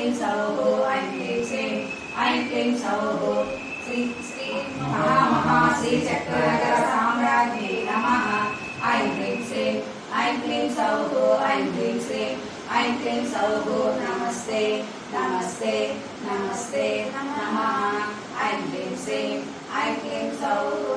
క్లీం సవోహో ఐం క్లీం శ్రీం ఐం క్లీం సవోహో శ్రీ శ్రీ మహామహా శ్రీ చక్రనగర సామ్రాజ్ఞి నమ ఐం క్లీం శ్రీం ఐం క్లీం సవోహో ఐం క్లీం శ్రీం ఐం క్లీం సవోహో నమస్తే నమస్తే నమస్తే నమ ఐం క్లీం శ్రీం ఐం క్లీం సవోహో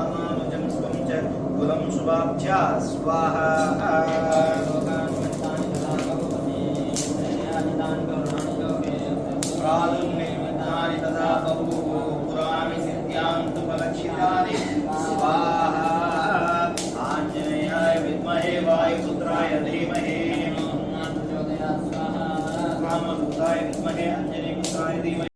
शुभाभ्या स्वाहा। प्रालुन्निर्मितानि तदा बभूव पुराणि सिद्ध्यां तु फलक्षितानि स्वाहा। आञ्जनेयाय विद्महे वायुपुत्राय धीमहि रामदूताय विद्महे अञ्जनीपुत्राय धीमहि